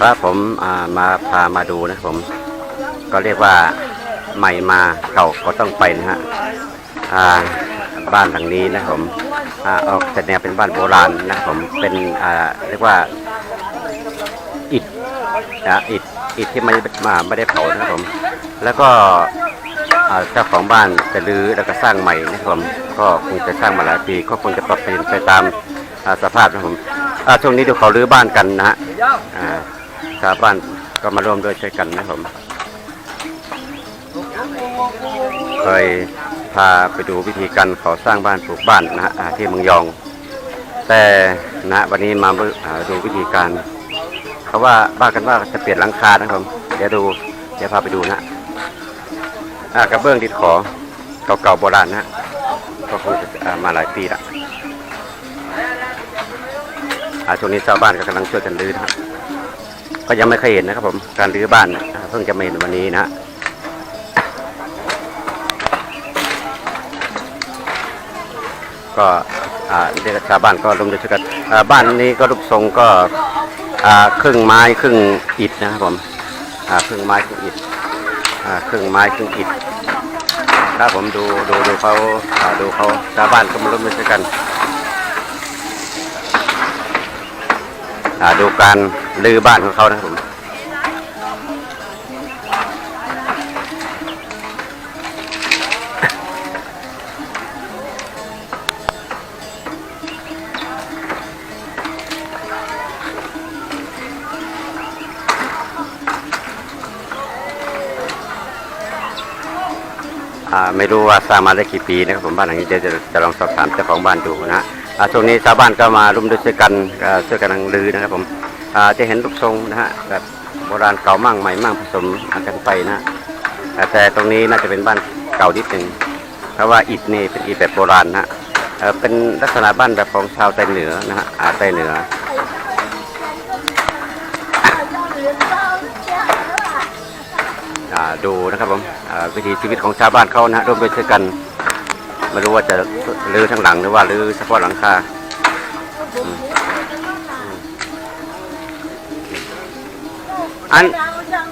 ครับผมมาพามาดูนะผม ก็เรียกว่าใหม่มาเก่าก็ต้องไปนะฮะบ้านหลังนี้นะผมออกแต่แนวเป็นบ้านโบราณนะผมเป็นเรียกว่าอิฐนะอิฐอิฐที่ไม่มาไม่ได้เผานะผม แล้วก็เจ้าของบ้านจะรื้อแล้วก็สร้างใหม่นะผมก็คงจะสร้างมาหลายปีก็คงจะปรับเปลี่ยนไปตาม สภาพนะผมช่วงนี้เดูเขารื้อบ้านกันนะฮะชาวบ้านก็มาร่วมด้วยช่วยกันนะผมเคยพาไปดูวิธีการเขาสร้างบ้านปลูกบ้านนะฮะที่เมืองยอง แต่นะวันนี้มาดูวิธีการเขาว่าบ้ากันว่าจะเปลี่ยนหลังคานะครับผมเดี๋ยวดูเดี๋ยวพาไปดูนะกระเบื้องติดขอเก่าๆโบราณนะก็คงจะมาหลายปีละ อาช่วงนี้ชาวบ้านก็กำลังช่วยกันรื้อนะครับก็ยังไม่เคยเห็นนะครับ ผมการรื้อบ้านเพิ่งจะมาเห็นวันนี้นะฮะก็อาเด็กชาวบ้านก็ร่วมด้วยช่วยกันบ้านนี้ก็รูปทรงก็ครึ่งไม้ครึ่งอิฐนะครับผมครึ่งไม้ครึ่งอิฐครึ่งไม้ครึ่งอิฐครับผมดูดูดูเขาดูเขาชาวบ้านก็มาร่วมด้วยช่วยกันอ่า ดูการรื้อบ้านของเขานะครับผมอ่าไม่รู้ว่าสร้างมาได้กี่ปีนะครับผมบ้านหลังนี้เดี๋ยวจะจะลองสอบถามเจ้าของบ้านดูนะฮะ ช่วงนี้ชาวบ้านก็มาร่วมด้วยช่วยกันช่วยกันนังลือนะครับผมอาจะเห็นรูปทรงนะฮะแบบโบราณเก่ามั่งใหม่มั่งผสมกันไปนะแต่ตรงนี้น่าจะเป็นบ้านเก่านิดหนึ่งเพราะว่าอิฐนี่เป็นอิฐแบบโบราณนะเป็นลักษณะบ้านแบบของชาวไต้เหนือนะฮะอาไต้เหนือดูนะครับผมวิถีชีวิตของชาวบ้านเขานะฮะร่วมด้วยช่วยกัน ไม่รู้ว่าจะรื้อทั้งหลังหรือว่ารื้อเฉพาะหลังคาอืมอืมอัน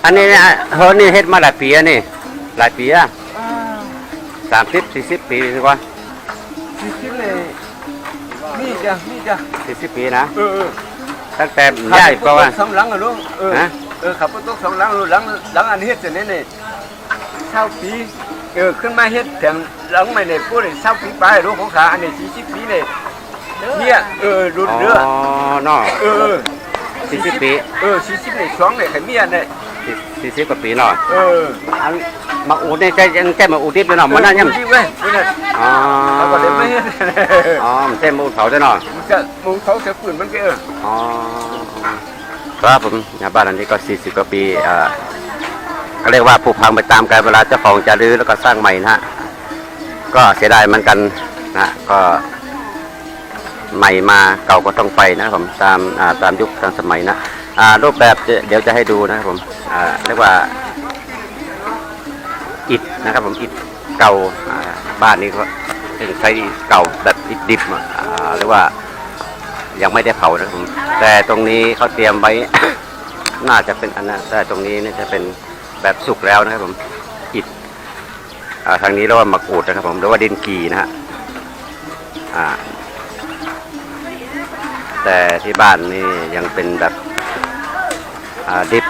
อันนี้เนี่ยเฮ้ยนี่เฮ็ดมาหลายปีอะนี่หลายปีอะสามสิบสี่สิบปีดีกว่าสี่สิบเลยนี่จ้ะนี่จ้ะสี่สิบปีนะเออเออตั้งแต่ย่ายก็ว่าสองหลังอะลูกเออฮะเออขับรถตกสองหลังลูกหลังหลังอันเฮ็ดเสร็จนี่นี่เศร้าปี เออขึ้นมาเฮ็ดแถงหลังใหม่เนี่ยพูดเลยเศร้าปีไปลูกของขาอันนี้สี่สิบปีเลยเนี่ยเออรุ่นเรืออ๋อเนาะเออเออสี่สิบปีเออสี่สิบเลยสองเลยไข่เมียเนี่ยสี่สิบกว่าปีเนาะเอออันมาอูดนี่ใจยังใจมาอูดดิบเลยเนาะมันน่ายังดีเว้ยเนี่ยอ๋อเขาก็เลยไม่เฮ็ดอ๋อมันเส้นมูลเขาด้วยเนาะมันจะมึงเขาเสียปืนมันก็เอออ๋อครับผมนะบ้านอันนี้ก็40กว่าปีอ่า ก็เรียกว่าผุพังไปตามกาลเวลาเจ้าของจะรื้อแล้วก็สร้างใหม่นะฮะก็เสียดายเหมือนกันนะก็ใหม่มาเก่าก็ต้องไปนะครับผมตามาตามยุคตามสมัยนะรูปแบบเดี๋ยวจะให้ดูนะครับผมเรียกว่าอิฐนะครับผมอิฐเก่าาบ้านนี้ก็เป็นใช้เก่าแบบอิฐดิบอะอ่าเรียกว่ายังไม่ได้เผานะครับผมแต่ตรงนี้เขาเตรียมไว้ น่าจะเป็นอันนั้นแต่ตรงนี้เนี่ยจะเป็น แบบสุกแล้วนะครับผมอิฐอ่าทางนี้เรียกว่ามะกรูดนะครับผมหรือว่าดินกีนะฮะอ่าแต่ที่บ้านนี่ยังเป็นแบบอ่าดิบ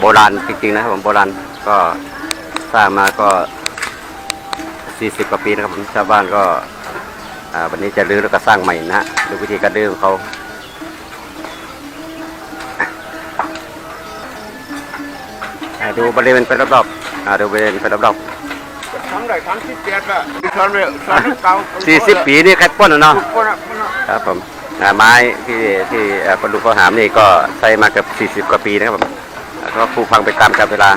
โบราณจริงๆนะครับผมโบราณก็สร้างมาก็ 40 กว่าปีนะครับผมชาวบ้านก็อ่าวันนี้จะรื้อแล้วก็สร้างใหม่นะฮะดูวิธีการรื้อของเขา ดูบริเวณเป็นรอบๆอ่าดูบริเวณเป็นรอบทั้งได้ทั้งที่เจ็ดละตอนเรียตอนเก่าๆสี่สิบปีนี่ใครป้นอะเนาะทุกคนอะคนอะครับผมอ่าไม้ที่ที่เอ่อคนดูเขาหามนี่ก็ใช้มาเกือบสี่สิบ40 กว่าปีนะครับผมแล้วก็ผุพังไปตามกาลเวลา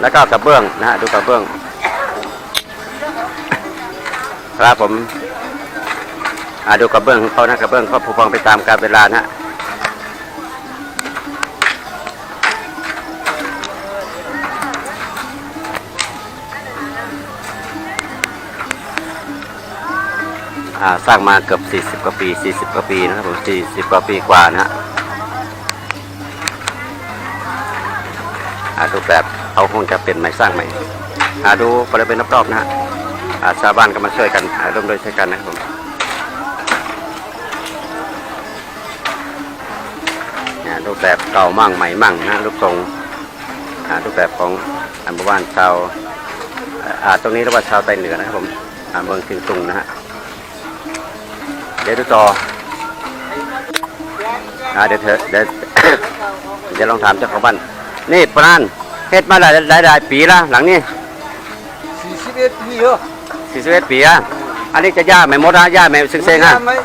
แล้วก็กระเบื้องนะฮะดูกระเบื้อง ครับผมอ่าดูกระเบื้องของเขานะกระเบื้องเขาผุพังไปตามกาลเวลานะฮะ สร้างมาเกือบ 40 กว่าปี 40 กว่าปีนะครับผม 40 กว่าปีกว่านะฮะรูปแบบเขาคงจะเป็นใหม่สร้างใหม่ดูบริเวณรอบๆนะฮะชาวบ้านก็มาช่วยกันร่วมด้วยช่วยกันนะครับผมรูปแบบเก่ามั่งใหม่มั่งนะรูปทรงรูปแบบของอันบ้านชาวตรงนี้เรียกว่าชาวไต้เหนือนะครับผมเมืองสิงตุงนะฮะ ดี๋ยวดูต่ออ่าเดี๋ยวเธอเดี๋ยว เดี๋ยวลองถามเจ้าของบ้านนี่ปรานเฮ็ดมาหลายหลายหลายปีละหลังนี้สี่สิบเอ็ดปีเหรอสี่สิบเอ็ดปีอะอันนี้จะย่าไม่หมดฮะย่าไม่ซึ้งเซงฮะไม่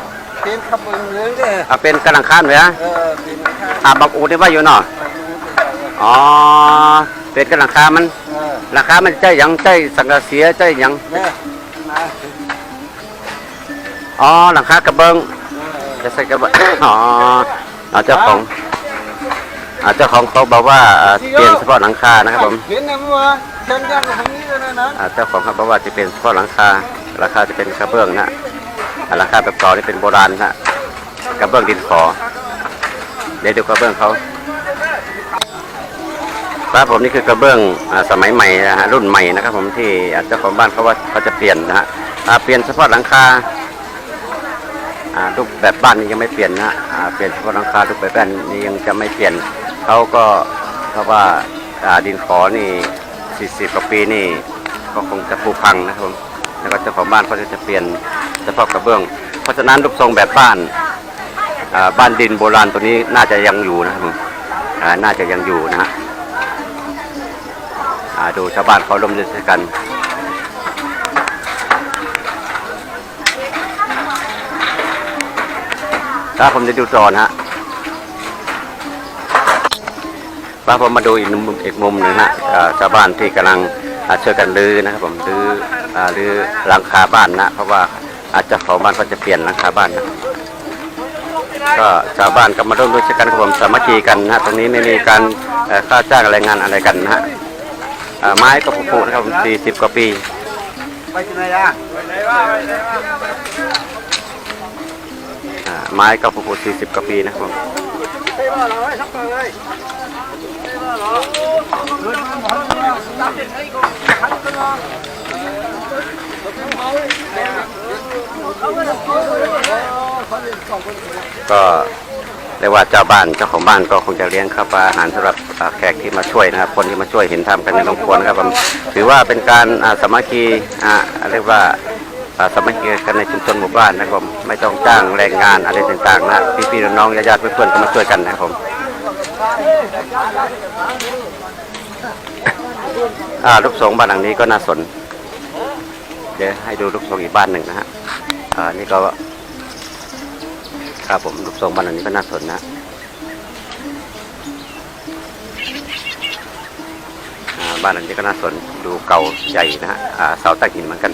เป็นขับเมืองเด้อเอาเป็นกำลังคานเลยฮะเออเป็นข้าอ่าบักอูที่ว่าอยู่เนาะอ๋อเป็นกำลังคามันเออราคามันใจหยังใจสังกะเสียใจหยังแม่มา อ๋อหลังคากระเบิงเออจะใส่กระเบิงอ๋อเอาเจ้าของอ่าเจ้าของเขาบอกว่าอ่าเปลี่ยนเฉพาะหลังคานะครับผมเห็นนะมั้งเชิญกันทางนี้เลยนะอ่าเจ้าของเขาบอกว่าจะเป็นเฉพาะหลังคาราคาจะเป็นกระเบื้องนะอ่าราคาแบบก่อนี่เป็นโบราณนะกระเบื้องดินขอเดี๋ยวดูกระเบื้องเขาครับผมนี่คือกระเบื้องอาสมัยใหม่นะฮะรุ่นใหม่นะครับ ผมที่อ่าเจ้าของบ้านเขาว่าเขาจะเปลี่ยนนะฮะอ่าเปลี่ยนเฉพาะหลังคาอ่า รูปแบบบ้านนี้ยังไม่เปลี่ยนนะเปลี่ยนเฉพาะหลังคารูปแบบบ้านนี้ยังจะไม่เปลี่ยนเขาก็เพราะว่าดินขอนี่ 40กว่าปีนี่ก็คงจะผุพังนะครับแล้วก็เจ้าของบ้านเขาจะเปลี่ยนเฉพาะกระเบื้อง เพราะฉะนั้นรูปทรงแบบบ้านบ้านดินโบราณตัวนี้น่าจะยังอยู่นะครับน่าจะยังอยู่นะฮะดูชาวบ้านเขาร่วมด้วยช่วยกัน ถ้าผมจะดูจอนะฮะป้าผมมาดูอีกมุมอีกมุมหนึ่งฮะชาวบ้านที่กำลังอาช่วยกันรื้อนะครับ ผมรื้ออ่ารื้อหลังคาบ้านนะ เพราะว่าอาจจะของบ้านก็จะเปลี่ยนหลังคาบ้านนะก็ชาวบ้านก็มาร่วมด้วยช่วยกันครับผมสามัคคีกันนะตรงนี้ไม่มีการค่าจ้างแรงงานอะไรกันนะฮะไม้ก็ผูกนะครับผม40กว่าปีไปที่ไหนล่ะไปไหนวะไปไหนวะ ไม้ก็ผูกๆ40กว่าปีนะครับผมไปว่าเราไอ้ทักไปเลว่าเราเดินมาหมดแล้วตัดเด็ดให้กูทันกันเนาะก็เรียกว่าเจ้าบ้านเจ้าของบ้านก็คงจะเลี้ยงข้าวปลาอาหารสำหรับแขกที่มาช่วยนะครับ คนที่มาช่วยเห็นทำกันในโรงครัวนะครับผมถือว่าเป็นการสามัคคีอาเรียกว่า สมัคคีกันในชุมชนหมู่บ้านนะครับผมไม่ต้องจ้างแรงงานอะไรต่างๆนะพี่ๆน้องๆญาติๆเพื่อนๆก็มาช่วยกันนะครับผมลูกสงบ้านหลังนี้ก็น่าสน เดี๋ยวให้ดูลูกทรงอีกบ้านหนึ่งนะฮะอ่านี่ก็ครับผมลูกทรงบ้านหลังนี้ก็น่าสนนะบ้านหลังนี้ก็น่าสนดูเก่าใหญ่นะฮะเสาตั้งหินเหมือนกัน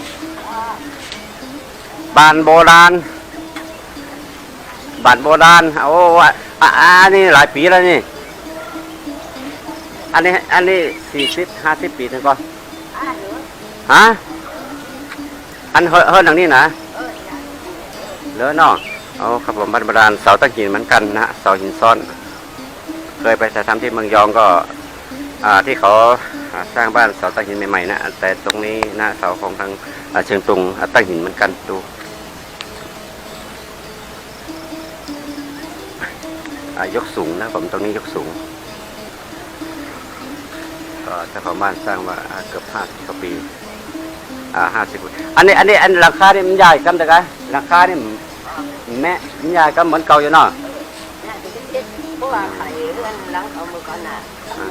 บ้านโบราณบ้านโบราณโอ้อ,อ,อันนี้หลายปีแล้วนี่ อันนี้ อันนี้สี่สิบห้าสิบปีถึงก่อนฮะอันเฮเฮิรนหลังนี้นะเลอะเนาะเอาครับผมบ้านโบราณเสาตั้งหินเหมือนกันนะเสาหินซ้อน เคยไปถ่ายทำที่เมืองยองก็อ่าที่เขาสร้างบ้านเสาตั้งหินใหม่ๆนะแต่ตรงนี้นะเสาของทางเชียงตุงตั้งหินเหมือนกันดู ยกสูงนะผมตรงนี้ยกสูงก็เจ้าของบ้านสร้างว่าอ่าเกือบห้าสิบกว่าปี อ่าห้าสิบอันนี้อันนี้อันหลังคานี่มันใหญ่กันแต่ไงหลังคานี่มันแม่มันใหญ่กันเหมือนเก่าอยู่เนาะเพราะว่าไข่เรือนหลังเอามือก่อนน่ะ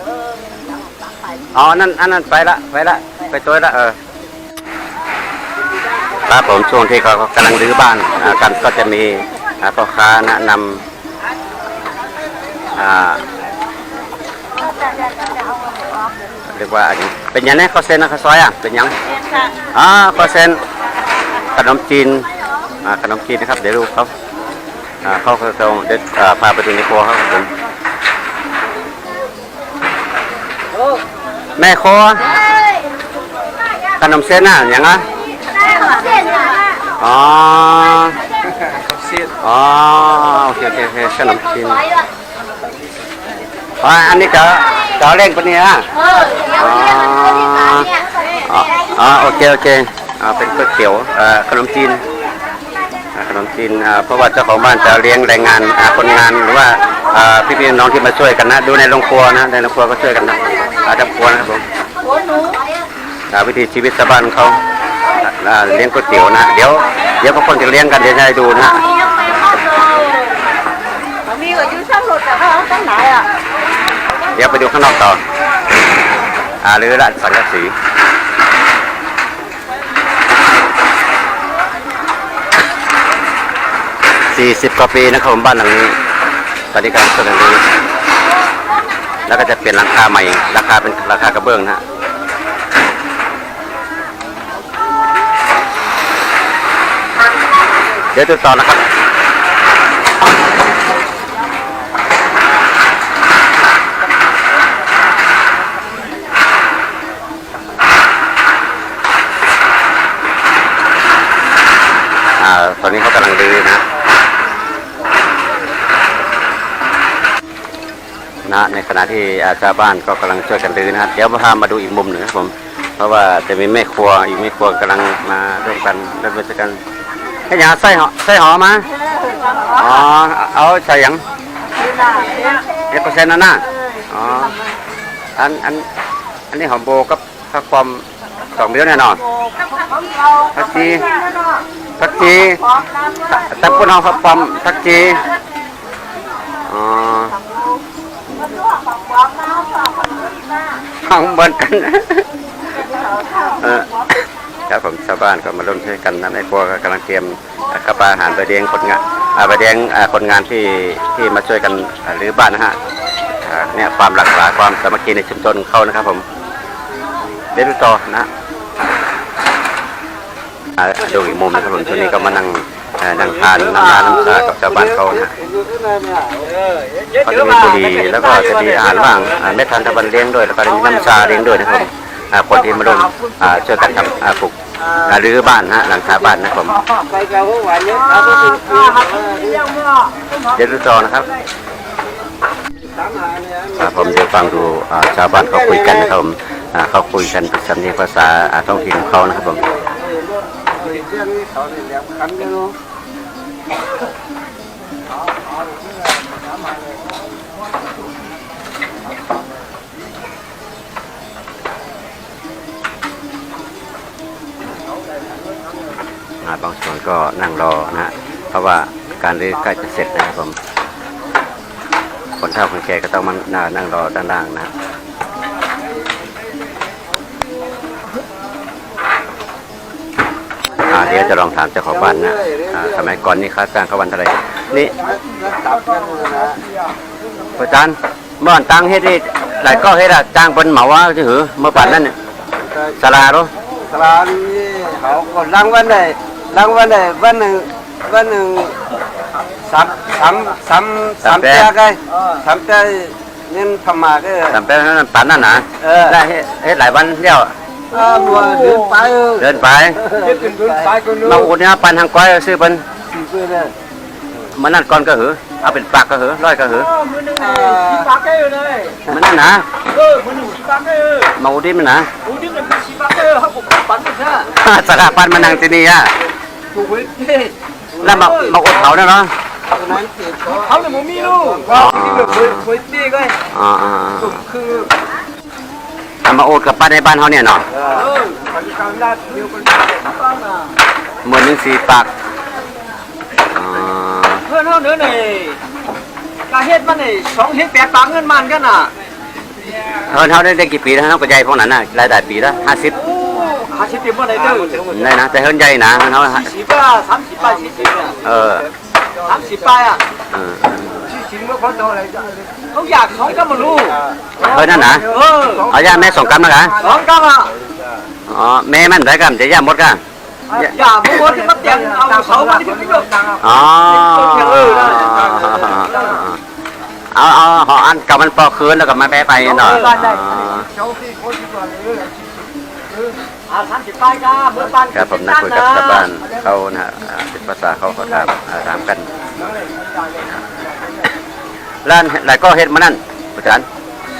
เออหลังตักไข่อ๋อนั่นอันนั้นไปละไปละไปตัวละเออครับผมช่วงที่เขากำลังรื้อบ้านอ่ากันก็จะมีอ่าพ่อค้าแนะนำ อ่าเรียกว่าอะไรเป็นยังไงข้าวเส้นนะข้าวซอยอะเป็นยังเนี่ยค่ะอ่าข้าวเส้นขนมจีนอ่าขนมจีนนะครับ เดี๋ยวดูเขาอ่าเขาเขาเขาเดี๋ยวอ่าพาไปดูในครัวเขาครับผมแม่ครัวขนมเส้นน่ะอย่างอะอ๋อเสียดอ๋อโอเคโอเคโอเคขนมจีน อ๋ออันนี้จะจะเร่งปะเนี่ยเออเดี๋ยวเนี่ยมันคนที่ขายเนี่ยอ๋ออ๋อโอเคโอเคอ่าเป็นก๋วยเตี๋ยวอ่าขนมจีนอ่าขนมจีนอ่าเพราะว่าเจ้าของบ้านจะเลี้ยงแรงงานอ่าคนงานหรือว่าอ่าพี่น้องที่มาช่วยกันนะ ดูในโรงครัวนะในโรงครัวก็ช่วยกันนะอาทำครัวนะครับผมอ่าวิธีชีวิตชาวบ้านเขาอ่าเลี้ยงก๋วยเตี๋ยวนะเดี๋ยวเดี๋ยวพวกคนจะเลี้ยงกันเดี๋ยวจะให้ดูนะ มีก็อยู่ช่างรถแต่ ดี๋ยวไปดูข้างนอกต่ออ่าหรือร้านสังกะสีสี่สิบกว่าปีนะครับผมบ้านหลังนี้ตอนนี้กำลังช่วยกันรื้แล้วก็จะเปลี่ยนหลังคาใหม่ราคาเป็นราคากระเบื้องนะเดี๋ยวดูต่อนะครับ ตอนนี้เขากำลังรื้อนะนะในขณะที่อาชาวบ้านก็กำลังช่วยกันรื้อนะเดี๋ยวพามาดูอีกมุมหนึ่งครับผม เพราะว่าจะมีแม่ครัวอีกแม่ครัวกำลังมาร่วมกันร่วมมือกันให้หยังไส้หอไส้หอมาอ๋อเอาใส่หยังเอ็กเปอร์เซ็นต์นั่นน่ะอ๋ออันอันอันนี้หอมโบกับข้าวความสองเดียวแน่นอนพักจี พักจีแต่พวกเราข้าวความพักจีอ๋อห้องบนกันเออครับผมชาวบ้านก็มาร่วมช่วยกันนะในครัวก็กำลังเตรียมข้าวปลาอาหารไปเลี้ยงคนงานอ่าไปเลี้ยงคนงานที่ที่มาช่วยกันรื้อบ้านนะฮะเนี่ยความหลากหลายความสามัคคีในชุมชนเขานะครับผมเดี๋ยวดูต่อนะ ดูอีกมุมนะครับผมช่วงนี้ก็มานั่งนั่งทานน้ำยาน้ำชากับชาวบ้านเขานะก็จะมีบุหรี่แล้วก็จะมีอาหารว่างเม็ดทานตะวันเลี้ยงด้วยแล้วก็มีน้ำชาเลี้ยงด้วยนะครับคนที่มาร่วมช่วยกันทำปลูกอ่ารื้อบ้านฮะหลังคาบ้านนะครับผมไปกับพวกหวานเยอะครับก็คือคือเดี๋ยวดูต่อนะครับผมเดี๋ยวฟังดูชาวบ้านเขาคุยกันนะครับเขาคุยกันเป็นสำเนียงภาษาอ่าท้องถิ่นของเขานะครับผม เรื่องนี้เขาเนี่ยแบบคันกันเนาะบางส่วนก็นั่งรอนะฮะเพราะว่าการรื้อใกล้จะเสร็จนะครับผมคนเฒ่าคนแก่ก็ต้องมานั่งรอด้านล่างนะฮะอ่ เดี๋ยวจะลองถามเจ้าของบ้านนะอ่าสมัยก่อนนี่ค่าจ้างเขาวันเท่าไหร่นี่ตับกันนะอาจารย์เมื่อวันตังเฮ็ดนี่หลายก็เฮ็ดอะจ้างเป็นเหมาว่าจะหือเมื่อป่านนั้นเนี่ยสลาโรตลาดนี้เขาก็รางวัลได้รางวัลได้วันหนึ่งวันหนึ่งสามสามสามสามเจ้าไงสามเจ้าเงินพม่าก็จำเป็นนั้นป่านนั้นนะเออ ได้เฮ็ดเฮ็ดหลายวันเดียวอ่าบัวเดินไปเออเดินไปเดินเดินไปก็นู้มาอุดเนี่ยปันทางก้อยซื้อเป็นสี่เพื่อนเลยมันนั่นก่อนก็หือเอาเป็นปากก็หือร้อยก็หืออ่าปากเกอร์เลยมันนั่นนะเออมันอยู่ที่ปากเกอร์มาอุดนี่มันนะอูนี่มันเป็นชีปากเกอร์ครับผมปั่นไปแค่สลาปันมานั่งที่นี่อะถูกไว้เฮ้แล้วมามาอุดเขาเนี่ยเนาะตอนนั้นเจ็บก็เขาเนี่ยผมมีลูกว่าที่แบบเคยเคยตีก็อ๋ออ๋อคือเอามาอุดกับป้านในบ้านเขาเนี่ยเนาะเออปฏิกรรมด้านเดียวกันตั้งอะหมื่นหนึ่งสี่ปากอ๋อเพื่อนเขาเนื้อเนี่ยกาเฮ็ดมันเนี่ยสองเฮ็ดแปดปากเงินมันกันอะเฮินเขาได้ได้กี่ปีแล้วเขาก็ใหญ่พวกนั้นน่ะรายได้ปีละห้าสิบโอ้หาชิปเต็มเมื่อไหร่เด้อได้นะแต่เฮินใหญ่นะเฮินเขาสี่สิบอะสามสิบไปสี่สิบอะเออสามสิบไปอะ เออจริงเมื่อเขาโดนอะไรเขาอยากสองกำมาลูกเฮินนั่นนะเออเอาย่าแม่ส่งกรรมนะกะสองกำอะอ๋อแม่มันได้กรรมจะย่าหมดกะอย่ามัวที่มาเตียงเอาเสามาที่พี่ลูกอ๋อเอาเอาหออันกับมันปอคืนแล้วก็มาแปะไปหน่อยอ่าสามสิบป้ายก้าเมื่อปันครับผมนั่งคุยกับชาวบ้านเขานะฮะอ่าเป็นภาษาเขาเขาถามอ่าถามกัน ร้านหลายก็เฮ็ดมานั่นไปอาจารย์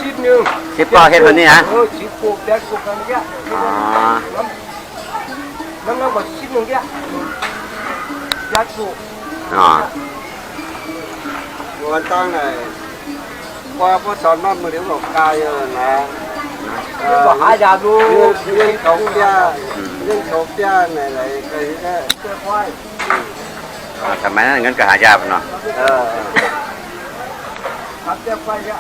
สิบหนึ่งสิบปอเฮ็ดแบบนี้นะเออสิบปลูกแดดปลูกกันเนี่ยอ๋อแล้วเราก็สิบหนึ่งเนี่ยยัดปลูกอ๋อวันตั้งไหนว่าพอสอนมาเมื่อเดี๋ยวบอกกายนะก็หายาดูเรื่องเขาเปียเรื่องเขาเปียไหนไหนก็ได้เจ้าควายอ่าสมัยนั้นเงินก็หายากเนาะ นี่ย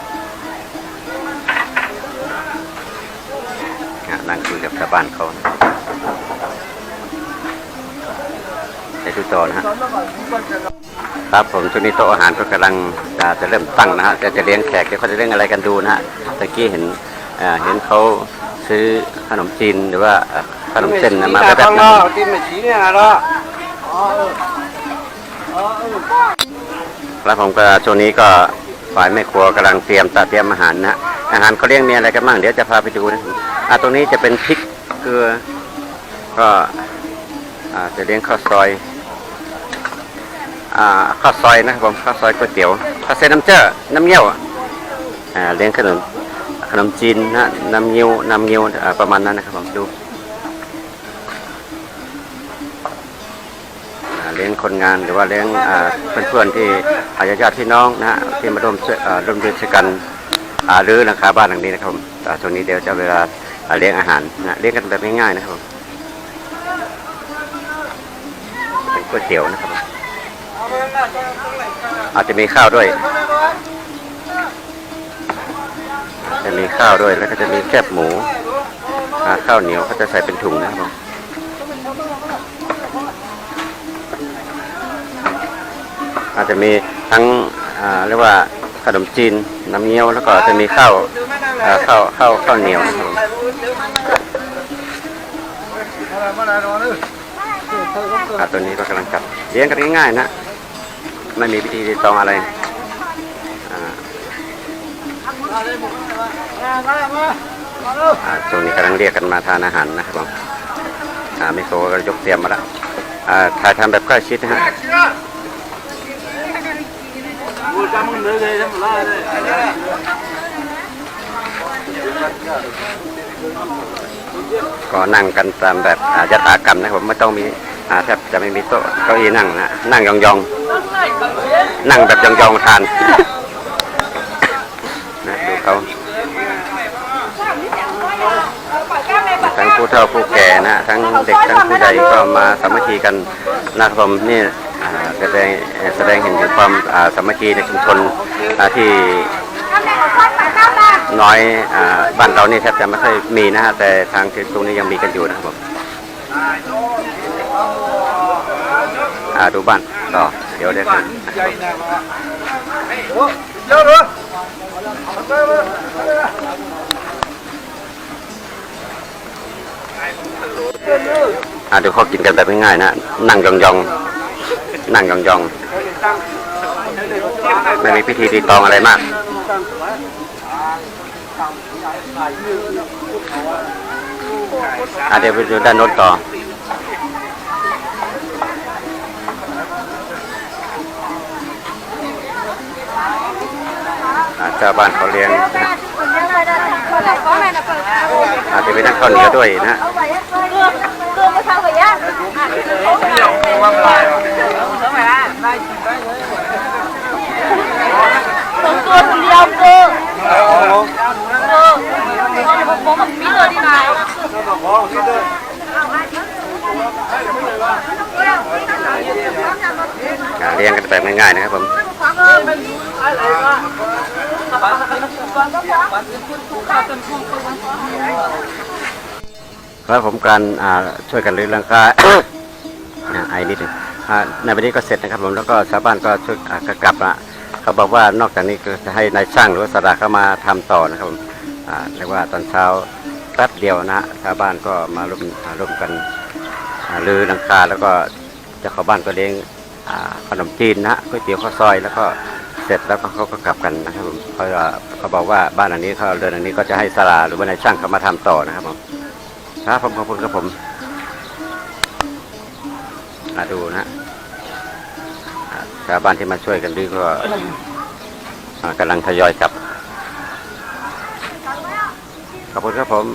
อะนั่งคุยกับชาวบ้านเขาไปดูต่อนะฮะสอนมาก่อนก็จะครับผมช่วงนี้โต๊ะอาหารก็กำลังจะจะเริ่มตั้งนะฮะจะจะเลี้ยงแขกเดี๋ยวเขาจะเลี้ยงอะไรกันดูนะฮะตะกี้เห็นเอ่อเห็นเขาซื้อขนมจีนหรือว่าเอ่อขนมเส้นนะมาแบบแบบนึงที่ไม่ชี้เนี่ยนะแล้วผมก็ช่วงนี้ก็ ฝ่ายแม่ครัวกำลังเตรียมตัดเตรียมอาหารนะอาหารเขาเลี้ยงมีอะไรกันบ้างเดี๋ยวจะพาไปดูนะอะตรงนี้จะเป็นพริกเกลือก็อ่าจะเลี้ยงข้าวซอยอ่าข้าวซอยนะครับผมข้าวซอยก๋วยเตี๋ยวข้าวเส้นน้ำเจ้อน้ำเงี้ยวอ่าเลี้ยงขนมขนมจีนนะน้ำเงี้ยวน้ำเงี้ยวประมาณนั้นนะครับผมดู เลี้ยงคนงานหรือว่าเลี้ยงเพื่อนๆที่อาญาติพี่น้องนะฮะที่มาร่วมช่วยอ่าร่วมด้วยช่วยกันอ่ารื้อหลังคาบ้านหลังนี้นะครับผมอ่าช่วงนี้เดี๋ยวจะเวลาเลี้ยงอาหารนะเลี้ยงกันแบบง่ายๆนะครับเป็นก๋วยเตี๋ยวนะครับ อาจจะมีข้าวด้วยจะมีข้าวด้วยแล้วก็จะมีแคบหมูข้าวเหนียวเขาจะใส่เป็นถุงนะครับ อาจจะมีทั้งเรียกว่าขนมจีนน้ำเงี้ยวแล้วก็จะมีข้าวข้าวข้าวข้าวเหนียวครับผมตัวนี้ก็กำลังจับเลี้ยงกันง่ายๆนะไม่มีพิธีรีตองอะไรอ่าอ่าช่วงนี้กำลังเรียกกันมาทานอาหารนะครับผมอ่ามิโซก็ยกเตรียมมาแล้วถ่ายทำแบบใกล้ชิดนะฮะ ก็นั่งกันตามแบบอ่ายตากรรมนะครับผมไม่ต้องมีอาแทบจะไม่มีโต๊ะเก้าอี้นั่งนะนั่งยองๆ นั่งแบบยองๆทานนะดูเขาทั้งผู้เฒ่าผู้แก่นะทั้งเด็กทั้งผู้ใหญ่ก็มาสามัคคีกันนะครับผมนี่ แสดงแสดงเห็นถึงความสามัคคีในชุมชนที่น้อยอบ้านเรานี่แทบจะไม่ค่อยมีนะฮะแต่ทางที่ตรงนี้ยังมีกันอยู่นะครับผมดูบ้านต่อเดี๋ยวเดี๋ยวกันเยอะเลยอ่าดูเขากินกันแบบง่ายๆนะ นั่งยองๆ นั่งยองๆ ไม่มีพิธีรีตองอะไรมากอะเดี๋ยวไปดูด้านโน้นต่ออะชาวบ้านเขาเลี้ยงอาจจะไปนั่งข้าวเหนียวด้วยนะ ตัวคน เดียวกูผมมันมีตัวที่ไหนเลี้ยงกันแบบง่ายๆนะครับผมแล้วผมการช่วยกันรื้อหลังคาไอ้นิดหนึงอ่าในวันนี้ก็เสร็จนะครับผมแล้วก็ชาวบ้านก็ช่วยอ่าก็กลับละ เขาบอกว่านอกจากนี้ก็จะให้นายช่างหรือว่าสดาเข้ามาทำต่อนะครับผมเรียกว่าตอนเช้าแป๊บเดียวนะชาวบ้านก็มาร่วมร่วมกันอ่ารื้อหลังคาแล้วก็เจ้าของบ้านก็เลี้ยงขนมจีนนะก๋วยเตี๋ยวข้าวซอยแล้วก็เสร็จแล้วก็เขาก็กลับกันนะครับผมเขาเขาบอกว่าบ้านหลังนี้เขาเรือนหลังนี้ก็จะให้สลาหรือว่านายช่างเขามาทำต่อนะครับผมครับผมขอบคุณครับผมมาดูนะ ชาวบ้านที่มาช่วยกันดื้อก็กำลังทยอยกลับ ขอบคุณครับผม